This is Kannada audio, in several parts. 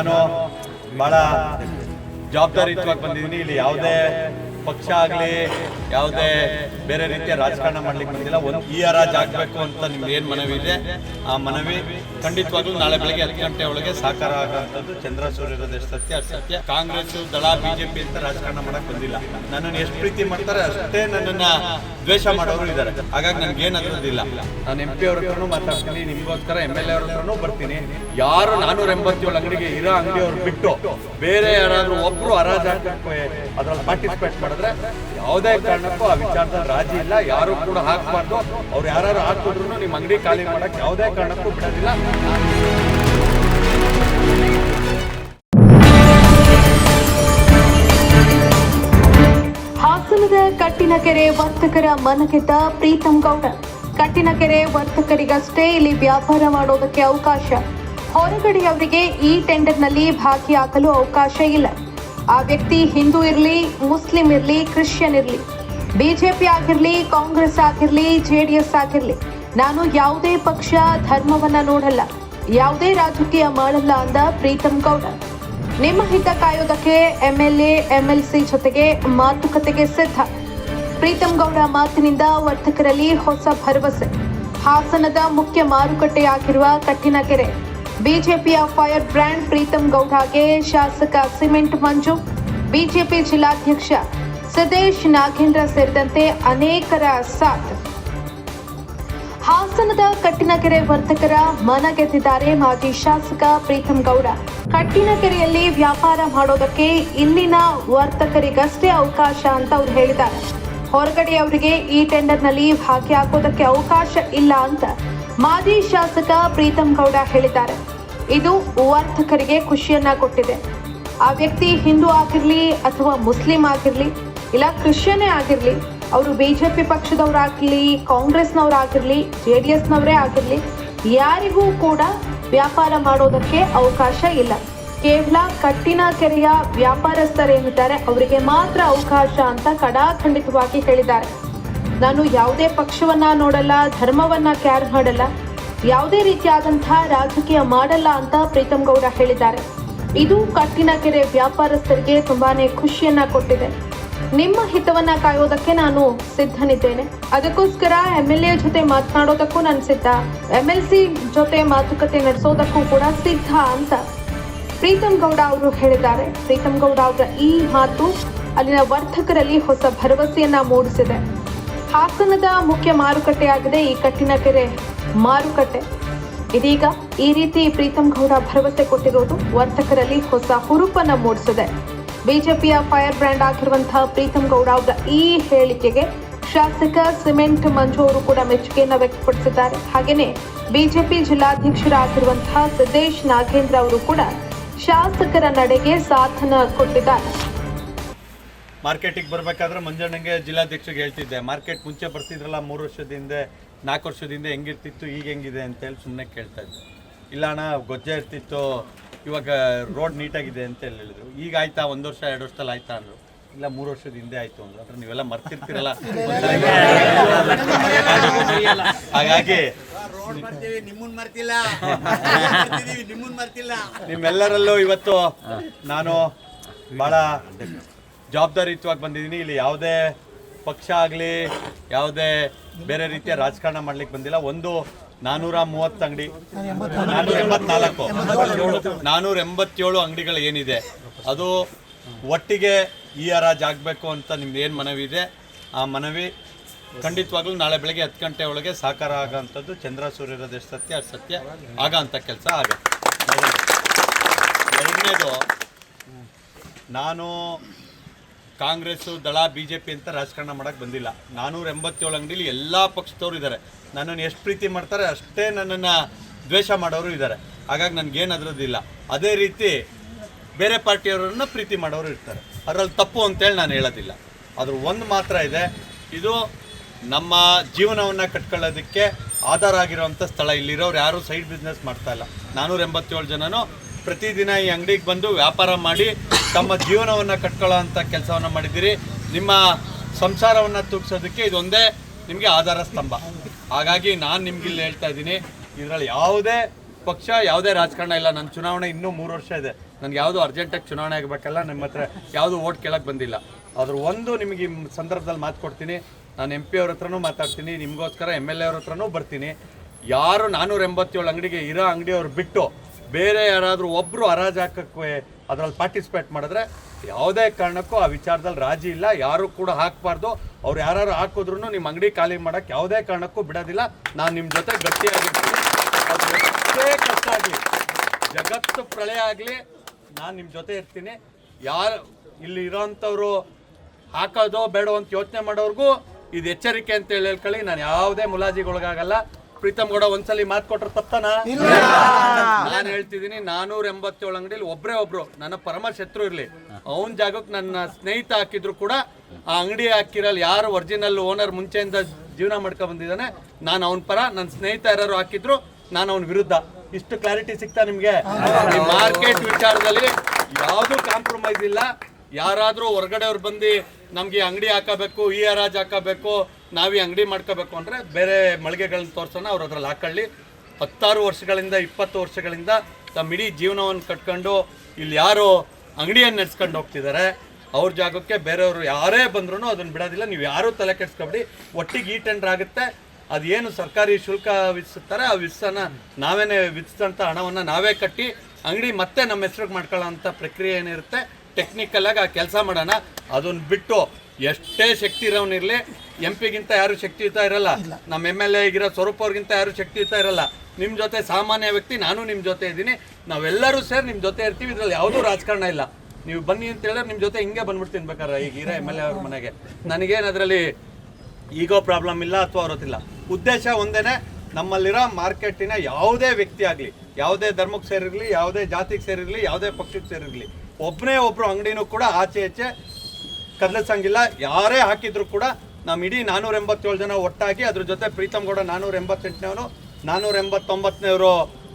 ನಾನು ಭಾಳ ಜವಾಬ್ದಾರಿಯುತವಾಗಿ ಬಂದಿದ್ದೀನಿ. ಇಲ್ಲಿ ಯಾವುದೇ ಪಕ್ಷ ಆಗಲಿ, ಯಾವುದೇ ಬೇರೆ ರೀತಿಯ ರಾಜಕಾರಣ ಮಾಡ್ಲಿಕ್ಕೆ ಬಂದಿಲ್ಲ. ಒಂದು ಈ ರಾಜ್ ಆಗಬೇಕು ಅಂತ ನಿಮ್ಗೆ ಏನು ಮನವಿ ಇದೆ? ಆ ಮನವಿ ಖಂಡಿತವಾಗ್ಲೂ ನಾಳೆ ಬೆಳಗ್ಗೆ ಹತ್ತು ಗಂಟೆ ಒಳಗೆ ಸಾಕಾರ ಆಗುವಂಥದ್ದು. ಚಂದ್ರ ಸೂರ್ಯರದ ಸತ್ಯ? ಸತ್ಯ. ಕಾಂಗ್ರೆಸ್, ದಳ, ಬಿಜೆಪಿ ಅಂತ ರಾಜಕಾರಣ ಮಾಡಕ್ ಬಂದಿಲ್ಲ. ನನ್ನನ್ನು ಎಷ್ಟು ಪ್ರೀತಿ ಮಾಡ್ತಾರೆ ಅಷ್ಟೇ ನನ್ನನ್ನ ದ್ವೇಷ ಮಾಡೋರು ಇದ್ದಾರೆ. ಹಾಗಾಗಿ ನನ್ಗೆ ಏನು ಅನ್ನೋದಿಲ್ಲ ನಾನು ಎಂ ಪಿ ಅವ್ರ ಹತ್ರನೂ ಮಾತಾಡ್ತೀನಿ, ನಿಮಗೋಸ್ಕರ ಎಂ ಎಲ್ ಎ ಅವ್ರ ಹತ್ರನೂ ಬರ್ತೀನಿ. ಯಾರು ನಾನೂರ ಎಂಬತ್ತೇಳು ಅಂಗಡಿಗೆ ಇರೋ ಅಂಗಡಿಯವ್ರು ಬಿಟ್ಟು ಬೇರೆ ಯಾರಾದರೂ ಒಬ್ರು ಹರಾಜ್ ಅದರಲ್ಲಿ ಪಾರ್ಟಿಸಿಪೇಟ್ ಮಾಡಿದ್ರೆ ಯಾವುದೇ ಕಾರಣಕ್ಕೂ ಆ ವಿಚಾರದಲ್ಲಿ ರಾಜಿ ಇಲ್ಲ, ಯಾರು ಕೂಡ ಹಾಕಬಾರ್ದು. ಅವ್ರು ಯಾರು ಹಾಕಿದ್ರು ನಿಮ್ಮ ಅಂಗಡಿ ಖಾಲಿ ಮಾಡಕ್ಕೆ ಯಾವುದೇ ಕಾರಣಕ್ಕೂ ಬಿಡೋದಿಲ್ಲ. ಹಾಸನದ ಕಟ್ಟಿನಕೆರೆ ವರ್ತಕರ ಮನಗೆದ್ದ ಪ್ರೀತಮ್ ಗೌಡ. ಕಟ್ಟಿನಕೆರೆ ವರ್ತಕರಿಗಷ್ಟೇ ಇಲ್ಲಿ ವ್ಯಾಪಾರ ಮಾಡೋದಕ್ಕೆ ಅವಕಾಶ. ಹೊರಗಡೆಯವರಿಗೆ ಈ ಟೆಂಡರ್ನಲ್ಲಿ ಭಾಗಿಯಾಗಲು ಅವಕಾಶ ಇಲ್ಲ. ಆ ವ್ಯಕ್ತಿ ಹಿಂದೂ ಇರಲಿ, ಮುಸ್ಲಿಂ ಇರಲಿ, ಕ್ರಿಶ್ಚಿಯನ್ ಇರಲಿ, ಬಿಜೆಪಿ ಆಗಿರಲಿ, ಕಾಂಗ್ರೆಸ್ ಆಗಿರಲಿ ಜೆಡಿಎಸ್ ಆಗಿರಲಿ, ನಾನು ಯಾವುದೇ ಪಕ್ಷ ಧರ್ಮವನ್ನ ನೋಡಲ್ಲ, ಯಾವುದೇ ರಾಜಕೀಯ ಮಾಡಲ್ಲ ಅಂದ ಪ್ರೀತಮ್ ಗೌಡ. ನಿಮ್ಮ ಹಿತ ಕಾಯೋದಕ್ಕೆ ಎಂಎಲ್ಎ ಸಿ ಜೊತೆಗೆ ಮಾತುಕತೆಗೆ ಸಿದ್ಧ. ಪ್ರೀತಮ್ ಗೌಡ ಮಾತಿನಿಂದ ವರ್ತಕರಲ್ಲಿ ಹೊಸ ಭರವಸೆ. ಹಾಸನದ ಮುಖ್ಯ ಮಾರುಕಟ್ಟೆಯಾಗಿರುವ ಕಟ್ಟಿನಕೆರೆ ಬಿಜೆಪಿಯ ಫೈರ್ ಬ್ರ್ಯಾಂಡ್ ಪ್ರೀತಮ್ ಗೌಡಗೆ ಶಾಸಕ ಸಿಮೆಂಟ್ ಮಂಜು, ಬಿಜೆಪಿ ಜಿಲ್ಲಾಧ್ಯಕ್ಷ ಸದೇಶ್ ನಾಗೇಂದ್ರ ಸೇರಿದಂತೆ ಅನೇಕರ ಸಾಥ್. ಹಾಸನದ ಕಟ್ಟಿನಕೆರೆ ವರ್ತಕರ ಮನಗೆದ್ದಿದ್ದಾರೆ ಮಾಜಿ ಶಾಸಕ ಪ್ರೀತಮ್ ಗೌಡ. ಕಟ್ಟಿನಕೆರೆಯಲ್ಲಿ ವ್ಯಾಪಾರ ಮಾಡೋದಕ್ಕೆ ಇಲ್ಲಿನ ವರ್ತಕರಿಗಷ್ಟೇ ಅವಕಾಶ ಅಂತ ಅವ್ರು ಹೇಳಿದ್ದಾರೆ. ಹೊರಗಡೆಯವರಿಗೆ ಈ ಟೆಂಡರ್ನಲ್ಲಿ ಭಾಗಿಯಾಗೋದಕ್ಕೆ ಅವಕಾಶ ಇಲ್ಲ ಅಂತ ಮಾಜಿ ಶಾಸಕ ಪ್ರೀತಂ ಗೌಡ ಹೇಳಿದ್ದಾರೆ. ಇದು ವರ್ತಕರಿಗೆ ಖುಷಿಯನ್ನ ಕೊಟ್ಟಿದೆ. ಆ ವ್ಯಕ್ತಿ ಹಿಂದೂ ಆಗಿರಲಿ ಅಥವಾ ಮುಸ್ಲಿಂ ಆಗಿರಲಿ, ಇಲ್ಲ ಕ್ರಿಶ್ಚಿಯನ್ನೇ ಆಗಿರಲಿ, ಅವರು ಬಿಜೆಪಿ ಪಕ್ಷದವರಾಗಿರ್ಲಿ, ಕಾಂಗ್ರೆಸ್ನವರಾಗಿರಲಿ, ಜೆ ಡಿ ಎಸ್ನವರೇ ಆಗಿರಲಿ, ಯಾರಿಗೂ ಕೂಡ ವ್ಯಾಪಾರ ಮಾಡೋದಕ್ಕೆ ಅವಕಾಶ ಇಲ್ಲ. ಕೇವಲ ಕಟ್ಟಿನ ಕೆರೆಯ ವ್ಯಾಪಾರಸ್ಥರೇನಿದ್ದಾರೆ. ಅವರಿಗೆ ಮಾತ್ರ ಅವಕಾಶ ಅಂತ ಕಡಾಖಂಡಿತವಾಗಿ ಹೇಳಿದ್ದಾರೆ. ನಾನು ಯಾವುದೇ ಪಕ್ಷವನ್ನ ನೋಡಲ್ಲ, ಧರ್ಮವನ್ನ ಕ್ಯಾರ್ ಮಾಡಲ್ಲ, ಯಾವುದೇ ರೀತಿಯಾದಂತಹ ರಾಜಕೀಯ ಮಾಡಲ್ಲ ಅಂತ ಪ್ರೀತಮ್ ಗೌಡ ಹೇಳಿದ್ದಾರೆ. ಇದು ಕಟ್ಟಿನ ಕೆರೆ ವ್ಯಾಪಾರಸ್ಥರಿಗೆ ತುಂಬಾನೇ ಖುಷಿಯನ್ನ ಕೊಟ್ಟಿದೆ. ನಿಮ್ಮ ಹಿತವನ್ನ ಕಾಯೋದಕ್ಕೆ ನಾನು ಸಿದ್ಧನಿದ್ದೇನೆ. ಅದಕ್ಕೋಸ್ಕರ ಎಂ ಎಲ್ ಎ ಜೊತೆ ಮಾತನಾಡೋದಕ್ಕೂ ನಾನು ಸಿದ್ಧ. ಎಂ ಎಲ್ ಸಿ ಜೊತೆ ಮಾತುಕತೆ ನಡೆಸೋದಕ್ಕೂ ಕೂಡ ಸಿದ್ಧ ಅಂತ. ಪ್ರೀತಂ ಗೌಡ ಅವರು ಹೇಳಿದ್ದಾರೆ. ಪ್ರೀತಮ್ ಗೌಡ ಅವರ ಈ ಮಾತು ಅಲ್ಲಿನ ವರ್ತಕರಲ್ಲಿ ಹೊಸ ಭರವಸೆಯನ್ನ ಮೂಡಿಸಿದೆ. ಹಾಸನದ ಮುಖ್ಯ ಮಾರುಕಟ್ಟೆಯಾಗಿದೆ ಈ ಕಟ್ಟಿನಕೆರೆ ಮಾರುಕಟ್ಟೆ. ಇದೀಗ ಈ ರೀತಿ ಪ್ರೀತಮ್ ಗೌಡ ಭರವಸೆ ಕೊಟ್ಟಿರೋದು ವರ್ತಕರಲ್ಲಿ ಹೊಸ ಹುರುಪನ್ನ ಮೂಡಿಸಿದೆ. ಬಿಜೆಪಿಯ ಫೈರ್ ಬ್ರ್ಯಾಂಡ್ ಆಗಿರುವಂತಹ ಪ್ರೀತಮ್ ಗೌಡ ಅವರ ಈ ಹೇಳಿಕೆಗೆ ಶಾಸಕ ಸಿಮೆಂಟ್ ಮಂಜು ಅವರು ಕೂಡ ಮೆಚ್ಚುಗೆಯನ್ನು ವ್ಯಕ್ತಪಡಿಸಿದ್ದಾರೆ. ಹಾಗೆಯೇ ಬಿಜೆಪಿ ಜಿಲ್ಲಾಧ್ಯಕ್ಷರಾಗಿರುವಂತಹ ಸಿದ್ದೇಶ್ ನಾಗೇಂದ್ರ ಅವರು ಕೂಡ ಶಾಸಕರ ನಡೆಗೆ ಸಾಥನ ಕೊಟ್ಟಿದ್ದಾರೆ. ಮಾರ್ಕೆಟಿಗೆ ಬರಬೇಕಾದ್ರೆ ಮಂಜಣ್ಣಂಗೆ ಜಿಲ್ಲಾಧ್ಯಕ್ಷರಿಗೆ ಹೇಳ್ತಿದ್ದೆ. ಮಾರ್ಕೆಟ್ ಮುಂಚೆ ಬರ್ತಿದ್ರಲ್ಲ ಮೂರು ವರ್ಷದ ಹಿಂದೆ ನಾಲ್ಕು ವರ್ಷದಿಂದ ಹೆಂಗಿರ್ತಿತ್ತು ಈಗ ಹೆಂಗಿದೆ ಅಂತೇಳಿ ಸುಮ್ಮನೆ ಕೇಳ್ತಾ ಇದ್ದೆ. ಇಲ್ಲ ಅಣ್ಣ ಗೊಜ್ಜೆ ಇರ್ತಿತ್ತು ಇವಾಗ ರೋಡ್ ನೀಟಾಗಿದೆ ಅಂತ ಹೇಳಿ ಹೇಳಿದ್ರು. ಈಗ ಆಯ್ತಾ ಒಂದು ವರ್ಷ ಎರಡು ವರ್ಷದಲ್ಲಿ ಆಯ್ತಾ ಅಂದರು. ಇಲ್ಲ ಮೂರು ವರ್ಷದ ಹಿಂದೆ ಆಯಿತು ಅಂದ್ರು. ಅಂದ್ರೆ ನೀವೆಲ್ಲ ಮರ್ತಿರ್ತೀರಲ್ಲ. ಹಾಗಾಗಿ ಮಾಡ್ತೀವಿ ನಿಮ್ಮನ್ ಮರ್ತಿಲ್ಲ. ಮಾಡ್ತಿದೀವಿ ನಿಮ್ಮನ್ ಮರ್ತಿಲ್ಲ. ನಿಮ್ಮೆಲ್ಲರಲ್ಲೂ ಇವತ್ತು ನಾನು ಬಹಳ ಜವಾಬ್ದಾರಿಯುತವಾಗಿ ಬಂದಿದ್ದೀನಿ. ಇಲ್ಲಿ ಯಾವುದೇ ಪಕ್ಷ ಆಗಲಿ ಯಾವುದೇ ಬೇರೆ ರೀತಿಯ ರಾಜಕಾರಣ ಮಾಡ್ಲಿಕ್ಕೆ ಬಂದಿಲ್ಲ. ಒಂದು ನಾನೂರ ಮೂವತ್ತು ಅಂಗಡಿ ನಾನೂರ ಎಂಬತ್ನಾಲ್ಕು. ನಾನೂರ ಎಂಬತ್ತೇಳು ಅಂಗಡಿಗಳು ಏನಿದೆ ಅದು ಒಟ್ಟಿಗೆ ಈ ಹರಾಜ್ ಆಗಬೇಕು ಅಂತ ನಿಮ್ದು ಏನು ಮನವಿ ಇದೆ? ಆ ಮನವಿ ಖಂಡಿತವಾಗ್ಲೂ ನಾಳೆ ಬೆಳಗ್ಗೆ ಹತ್ತು ಗಂಟೆ ಒಳಗೆ ಸಾಕಾರ ಆಗೋಂಥದ್ದು ಚಂದ್ರ ದೇಶ ಸತ್ಯ ಅದ್ ಸತ್ಯ. ಆಗ ಅಂತ ಕೆಲಸ ಆಗುತ್ತೆ ಎರಡನೇದು, ನಾನು ಕಾಂಗ್ರೆಸ್ಸು, ದಳ ಬಿ ಜೆ ಪಿ ಅಂತ ರಾಜಕಾರಣ ಮಾಡೋಕ್ಕೆ ಬಂದಿಲ್ಲ. ನಾನೂರ ಎಂಬತ್ತೇಳು ಅಂಗಡಿಲಿ ಎಲ್ಲ ಪಕ್ಷದವರು ಇದ್ದಾರೆ. ನನ್ನನ್ನು ಎಷ್ಟು ಪ್ರೀತಿ ಮಾಡ್ತಾರೆ ಅಷ್ಟೇ ನನ್ನನ್ನು ದ್ವೇಷ ಮಾಡೋರು ಇದ್ದಾರೆ. ಹಾಗಾಗಿ ನನಗೇನು ಅದರದ್ದಿಲ್ಲ ಅದೇ ರೀತಿ ಬೇರೆ ಪಾರ್ಟಿಯವರನ್ನು ಪ್ರೀತಿ ಮಾಡೋರು ಇರ್ತಾರೆ. ಅದರಲ್ಲಿ ತಪ್ಪು ಅಂತೇಳಿ ನಾನು ಹೇಳೋದಿಲ್ಲ. ಅದ್ರ ಒಂದು ಮಾತ್ರ ಇದೆ. ಇದು ನಮ್ಮ ಜೀವನವನ್ನು ಕಟ್ಕೊಳ್ಳೋದಕ್ಕೆ ಆಧಾರ ಆಗಿರುವಂಥ ಸ್ಥಳ ಇಲ್ಲಿರೋರು ಯಾರೂ ಸೈಡ್ ಬಿಸ್ನೆಸ್ ಮಾಡ್ತಾ ಇಲ್ಲ. ನಾನ್ನೂರ ಎಂಬತ್ತೇಳು ಜನನು ಪ್ರತಿದಿನ ಈ ಅಂಗಡಿಗೆ ಬಂದು ವ್ಯಾಪಾರ ಮಾಡಿ ತಮ್ಮ ಜೀವನವನ್ನು ಕಟ್ಕೊಳ್ಳೋ ಅಂಥ ಕೆಲಸವನ್ನು ಮಾಡಿದ್ದೀರಿ. ನಿಮ್ಮ ಸಂಸಾರವನ್ನು ತೂಗಿಸೋದಕ್ಕೆ ಇದೊಂದೇ ನಿಮಗೆ ಆಧಾರ ಸ್ತಂಭ. ಹಾಗಾಗಿ ನಾನು ನಿಮ್ಗೆ ಇಲ್ಲಿ ಹೇಳ್ತಾ ಇದ್ದೀನಿ, ಇದರಲ್ಲಿ ಯಾವುದೇ ಪಕ್ಷ, ಯಾವುದೇ ರಾಜಕಾರಣ ಇಲ್ಲ. ನನ್ನ ಚುನಾವಣೆ ಇನ್ನೂ ಮೂರು ವರ್ಷ ಇದೆ. ನನಗೆ ಯಾವುದು ಅರ್ಜೆಂಟಾಗಿ ಚುನಾವಣೆ ಆಗಬೇಕಲ್ಲ ನಿಮ್ಮ ಹತ್ರ ಯಾವುದು ಓಟ್ ಕೇಳಕ್ಕೆ ಬಂದಿಲ್ಲ. ಆದರೂ ಒಂದು ನಿಮಗೆ ಸಂದರ್ಭದಲ್ಲಿ ಮಾತು ಕೊಡ್ತೀನಿ. ನಾನು ಎಂ ಪಿ ಅವ್ರ ಹತ್ರನೂ ಮಾತಾಡ್ತೀನಿ, ನಿಮಗೋಸ್ಕರ ಎಂ ಎಲ್ ಎ ಅವ್ರ ಹತ್ರನೂ ಬರ್ತೀನಿ. ಯಾರು ನಾನ್ನೂರ ಎಂಬತ್ತೇಳು ಅಂಗಡಿಗೆ ಇರೋ ಅಂಗಡಿಯವ್ರು ಬಿಟ್ಟು ಬೇರೆ ಯಾರಾದರೂ ಒಬ್ಬರು ಹರಾಜು ಹಾಕಕ್ಕೆ ಅದರಲ್ಲಿ ಪಾರ್ಟಿಸಿಪೇಟ್ ಮಾಡಿದ್ರೆ ಯಾವುದೇ ಕಾರಣಕ್ಕೂ ಆ ವಿಚಾರದಲ್ಲಿ ರಾಜಿ ಇಲ್ಲ, ಯಾರು ಕೂಡ ಹಾಕಬಾರ್ದು. ಅವ್ರು ಯಾರು ಹಾಕಿದ್ರು ನಿಮ್ಮ ಅಂಗಡಿ ಖಾಲಿ ಮಾಡೋಕ್ಕೆ ಯಾವುದೇ ಕಾರಣಕ್ಕೂ ಬಿಡೋದಿಲ್ಲ. ನಾನು ನಿಮ್ಮ ಜೊತೆ ಗಟ್ಟಿಯಾಗಿರ್ತೀನಿ. ಎಷ್ಟೇ ಕಷ್ಟ ಆಗಲಿ, ಜಗತ್ತು ಪ್ರಳಯ ಆಗಲಿ, ನಾನು ನಿಮ್ಮ ಜೊತೆ ಇರ್ತೀನಿ. ಯಾರು ಇಲ್ಲಿ ಇರೋಂಥವ್ರು ಹಾಕೋದೋ ಬೇಡೋ ಅಂತ ಯೋಚನೆ ಮಾಡೋರ್ಗೂ ಇದು ಎಚ್ಚರಿಕೆ ಅಂತ ಹೇಳಿ ಹೇಳ್ಕೊಳ್ಳಿ. ನಾನು ಯಾವುದೇ ಮುಲಾಜಿಗೊಳಗಾಗಲ್ಲ. ಪ್ರೀತಮ್ ಗೌಡ ಒಂದ್ಸಲಿ ಮಾತು ಕೊಟ್ರೆ ತಪ್ಪನ ನಾನು ಹೇಳ್ತಿದ್ದೀನಿ ನಾನೂರ ಎಂಬತ್ತೇಳು ಅಂಗಡಿಲಿ ಒಬ್ರೇ ಒಬ್ರು ನನ್ನ ಪರಮ ಶತ್ರು ಇರಲಿ. ಅವನ ಜಾಗಕ್ಕೆ ನನ್ನ ಸ್ನೇಹಿತ ಹಾಕಿದ್ರು ಕೂಡ ಆ ಅಂಗಡಿ ಹಾಕಿರಲ್ಲ ಯಾರು ಒರಿಜಿನಲ್ ಓನರ್ ಮುಂಚೆಯಿಂದ ಜೀವನ ಮಾಡ್ಕೊಂಡ್ ಬಂದಿದ್ದಾನೆ ನಾನು ಅವನ ಪರ ನನ್ನ ಸ್ನೇಹಿತ ಯಾರು ಹಾಕಿದ್ರು ನಾನು ಅವನ ವಿರುದ್ಧ. ಇಷ್ಟು ಕ್ಲಾರಿಟಿ ಸಿಗ್ತಾ ನಿಮ್ಗೆ? ಮಾರ್ಕೆಟ್ ವಿಚಾರದಲ್ಲಿ ಯಾವುದು ಕಾಂಪ್ರಮೈಸ್ ಇಲ್ಲ. ಯಾರಾದರೂ ಹೊರಗಡೆ ಅವ್ರು ಬಂದು ನಮಗೆ ಅಂಗಡಿ ಹಾಕಬೇಕು, ಈ ಹರಾಜ್ ಹಾಕಬೇಕು, ನಾವೇ ಅಂಗಡಿ ಮಾಡ್ಕೋಬೇಕು ಅಂದರೆ ಬೇರೆ ಮಳಿಗೆಗಳನ್ನ ತೋರ್ಸೋಣ, ಅವ್ರು ಅದ್ರಲ್ಲಿ ಹಾಕೊಳ್ಳಿ ಹತ್ತಾರು ವರ್ಷಗಳಿಂದ, ಇಪ್ಪತ್ತು ವರ್ಷಗಳಿಂದ ತಮ್ಮ ಇಡೀ ಜೀವನವನ್ನು ಕಟ್ಕೊಂಡು ಇಲ್ಲಿ ಯಾರು ಅಂಗಡಿಯನ್ನು ನಡೆಸ್ಕೊಂಡು ಹೋಗ್ತಿದ್ದಾರೆ. ಅವ್ರ ಜಾಗಕ್ಕೆ ಬೇರೆಯವರು ಯಾರೇ ಬಂದ್ರೂ ಅದನ್ನು ಬಿಡೋದಿಲ್ಲ. ನೀವು ಯಾರೂ ತಲೆ ಕೆಡಿಸ್ಕೊಬಿಡಿ. ಒಟ್ಟಿಗೆ ಈ ಟೆಂಡರ್ ಆಗುತ್ತೆ. ಅದೇನು ಸರ್ಕಾರಿ ಶುಲ್ಕ ವಿಧಿಸುತ್ತಾರೆ ಆ ವಿಧಿಸನ ನಾವೇನೇ ವಿಧಿಸಿದಂಥ ಹಣವನ್ನು ನಾವೇ ಕಟ್ಟಿ ಅಂಗಡಿ ಮತ್ತೆ ನಮ್ಮ ಹೆಸ್ರಿಗೆ ಮಾಡ್ಕೊಳ್ಳೋಂಥ ಪ್ರಕ್ರಿಯೆ ಏನಿರುತ್ತೆ ಟೆಕ್ನಿಕಲ್ ಆಗಿ ಆ ಕೆಲಸ ಮಾಡೋಣ. ಅದನ್ನ ಬಿಟ್ಟು ಎಷ್ಟೇ ಶಕ್ತಿ ಇರೋನಿರಲಿ ಎಂ ಪಿಗಿಂತ ಯಾರು ಶಕ್ತಿಯುತ ಇರಲ್ಲ. ನಮ್ಮ ಎಂ ಎಲ್ ಎಗಿರೋ ಸ್ವರೂಪ್ ಅವ್ರಿಗಿಂತ ಯಾರು ಶಕ್ತಿಯುತ ಇರಲ್ಲ. ನಿಮ್ಮ ಜೊತೆ ಸಾಮಾನ್ಯ ವ್ಯಕ್ತಿ ನಾನು ನಿಮ್ಮ ಜೊತೆ ಇದ್ದೀನಿ. ನಾವೆಲ್ಲರೂ ಸೇರಿ ನಿಮ್ಮ ಜೊತೆ ಇರ್ತೀವಿ ಇದ್ರಲ್ಲಿ ಯಾವುದೂ ರಾಜಕಾರಣ ಇಲ್ಲ. ನೀವು ಬನ್ನಿ ಅಂತ ಹೇಳಿದ್ರೆ ನಿಮ್ಮ ಜೊತೆ ಹಿಂಗೆ ಬಂದ್ಬಿಡ್ತೀನಿ ಬೇಕಾದ್ರೆ ಈಗ ಇರೋ ಎಂ ಎಲ್ ಎ ಅವ್ರ ಮನೆಗೆ. ನನಗೇನು ಅದರಲ್ಲಿ ಈಗೋ ಪ್ರಾಬ್ಲಮ್ ಇಲ್ಲ ಅಥವಾ ಅವ್ರತ್ತಿಲ್ಲ. ಉದ್ದೇಶ ಒಂದೇನೆ ನಮ್ಮಲ್ಲಿರೋ ಮಾರ್ಕೆಟಿನ ಯಾವುದೇ ವ್ಯಕ್ತಿ ಆಗಲಿ ಯಾವುದೇ ಧರ್ಮಕ್ಕೆ ಸೇರಿರಲಿ ಯಾವುದೇ ಜಾತಿಗೆ ಸೇರಿರಲಿ ಯಾವುದೇ ಪಕ್ಷಕ್ಕೆ ಸೇರಿರಲಿ ಒಬ್ಬನೇ ಒಬ್ಬರು ಅಂಗಡಿನೂ ಕೂಡ ಆಚೆ ಈಚೆ ಕದಲಿಸಂಗಿಲ್ಲ. ಯಾರೇ ಹಾಕಿದ್ರು ಕೂಡ ನಮ್ಮ ಇಡೀ ನಾನೂರ ಎಂಬತ್ತೇಳು ಜನ ಒಟ್ಟಾಗಿ ಅದ್ರ ಜೊತೆ ಪ್ರೀತಮ್ ಗೌಡ ನಾನೂರ ಎಂಬತ್ತೆಂಟನೇವನು ನಾನೂರ ಎಂಬತ್ತೊಂಬತ್ತನೇವರು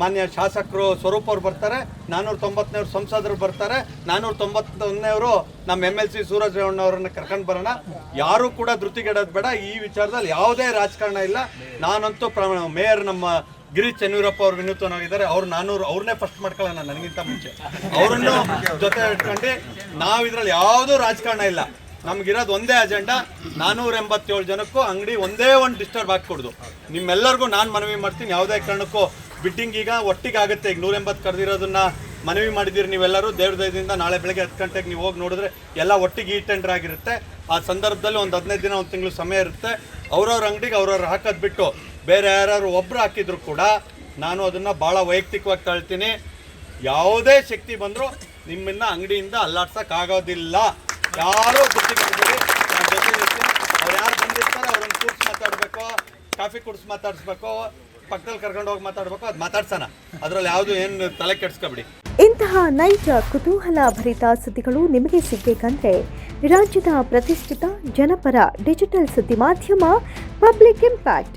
ಮಾನ್ಯ ಶಾಸಕರು ಸ್ವರೂಪವ್ರು ಬರ್ತಾರೆ, ನಾನೂರ ತೊಂಬತ್ತನೇವ್ರು ಸಂಸದರು ಬರ್ತಾರೆ, ನಾನೂರ ತೊಂಬತ್ತೊಂದನೇವರು ನಮ್ಮ ಎಂ ಎಲ್ ಸಿ ಸೂರಜ್ ರೇವಣ್ಣವ್ರನ್ನ ಕರ್ಕೊಂಡು ಬರೋಣ. ಯಾರೂ ಕೂಡ ಧೃತಿಗೆಡೋದು ಬೇಡ. ಈ ವಿಚಾರದಲ್ಲಿ ಯಾವುದೇ ರಾಜಕಾರಣ ಇಲ್ಲ. ನಾನಂತೂ ಪ್ರ ಮೇಯರ್ ನಮ್ಮ ಗಿರಿ ಚೆನ್ನೂರಪ್ಪ ಅವ್ರು ವಿನೂತನವಾಗಿದ್ದಾರೆ ಅವ್ರು ನಾನೂರು, ಅವ್ರನ್ನೇ ಫಸ್ಟ್ ಮಾಡ್ಕೊಳ್ಳೋಣ ನನಗಿಂತ ಮುಂಚೆ. ಅವರನ್ನು ಜೊತೆ ಇಟ್ಕೊಂಡು ನಾವು ಇದರಲ್ಲಿ ಯಾವುದೂ ರಾಜಕಾರಣ ಇಲ್ಲ. ನಮ್ಗಿರೋದು ಒಂದೇ ಅಜೆಂಡಾ ನಾನೂರ ಎಂಬತ್ತೇಳು ಜನಕ್ಕೂ ಅಂಗಡಿ ಒಂದೇ ಒಂದು ಡಿಸ್ಟರ್ಬ್ ಹಾಕ್ಕೊಡ್ದು. ನಿಮ್ಮೆಲ್ಲರಿಗೂ ನಾನು ಮನವಿ ಮಾಡ್ತೀನಿ. ಯಾವುದೇ ಕಾರಣಕ್ಕೂ ಬಿಡ್ಡಿಂಗ್ ಈಗ ಒಟ್ಟಿಗೆ ಆಗುತ್ತೆ. ಈಗ ನೂರ ಎಂಬತ್ತು ಕರೆದಿರೋದನ್ನ ಮನವಿ ಮಾಡಿದ್ದೀರಿ ನೀವೆಲ್ಲರೂ. ದೇವ್ರ ದಯದಿಂದ ನಾಳೆ ಬೆಳಗ್ಗೆ ಹತ್ತು ಗಂಟೆಗೆ ನೀವು ಹೋಗಿ ನೋಡಿದ್ರೆ ಎಲ್ಲ ಒಟ್ಟಿಗೆ ಈ ಟೆಂಡರ್ ಆಗಿರುತ್ತೆ. ಆ ಸಂದರ್ಭದಲ್ಲಿ ಒಂದು ಹದಿನೈದು ದಿನ, ಒಂದು ತಿಂಗಳು ಸಮಯ ಇರುತ್ತೆ. ಅವ್ರವ್ರ ಅಂಗಡಿಗೆ ಅವ್ರವ್ರು ಹಾಕೋದು ಬಿಟ್ಟು ಬೇರೆ ಯಾರು ಒಬ್ರು ಹಾಕಿದ್ರು ಕೂಡ ನಾನು ಅದನ್ನು ಭಾಳ ವೈಯಕ್ತಿಕವಾಗಿ ತಳ್ತೀನಿ ಯಾವುದೇ ಶಕ್ತಿ ಬಂದರೂ ನಿಮ್ಮನ್ನ ಅಂಗಡಿಯಿಂದ ಅಲ್ಲಾಡ್ಸೋಕ್ಕಾಗೋದಿಲ್ಲ ಯಾರೂ ನಾನು ಜೊತೆ ಅವ್ರು ಯಾರು ಬಂದಿರ್ತಾರೆ ಅವ್ರನ್ನ ಕೂರ್ಸಿ ಮಾತಾಡಬೇಕು, ಕಾಫಿ ಕುಡಿಸಿ ಮಾತಾಡಿಸ್ಬೇಕು, ಪಕ್ಕದಲ್ಲಿ ಕರ್ಕೊಂಡು ಹೋಗಿ ಮಾತಾಡ್ಬೇಕು, ಅದು ಮಾತಾಡ್ಸೋಣ. ಅದರಲ್ಲಿ ಯಾವುದು ಏನು ತಲೆ ಕೆಡಿಸ್ಕೊಬಿಡಿ. ಇಂತಹ ನೈಜ, ಕುತೂಹಲ ಭರಿತ ಸುದ್ದಿಗಳು ನಿಮಗೆ ಸಿಗಬೇಕಂದ್ರೆ ರಾಜ್ಯದ ಪ್ರತಿಷ್ಠಿತ ಜನಪರ ಡಿಜಿಟಲ್ ಸುದ್ದಿ ಮಾಧ್ಯಮ ಪಬ್ಲಿಕ್ ಇಂಪ್ಯಾಕ್ಟ್.